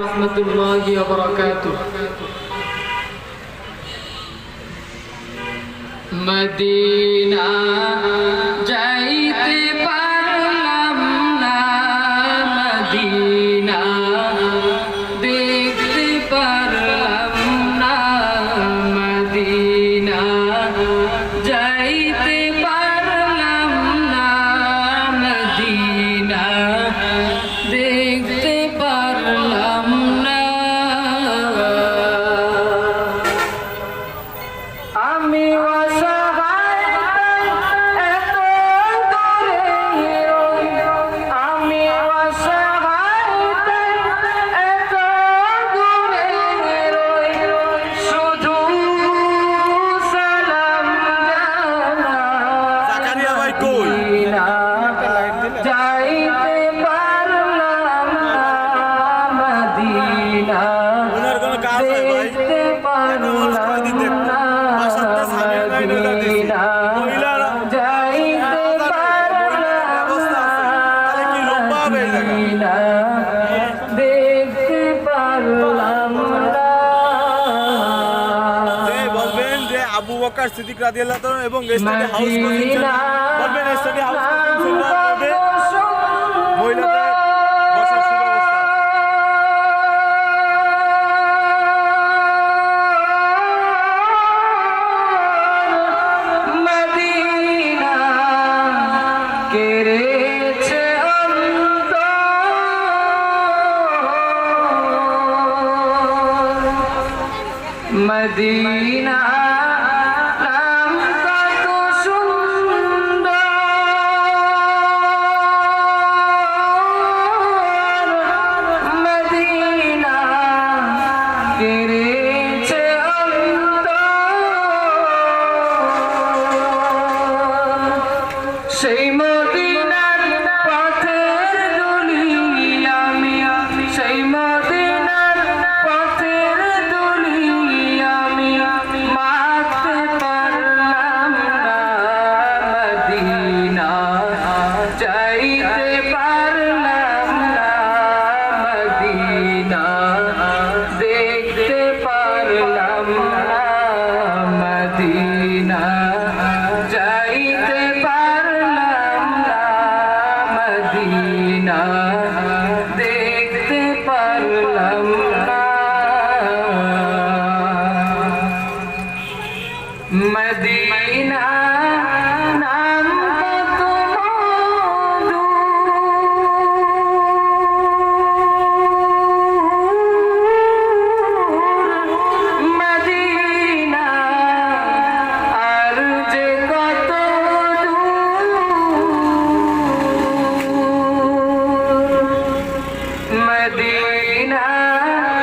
ورحمة الله وبركاته مدينة hawker Siddique রাদিয়াল্লাহ এবং study house coaching বলবেন স্টাডি হাউস কোচিং সেন্টার মহিলাদের বসার সুব্যবস্থা। মদিনা তোমার Medina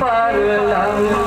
পারলাম।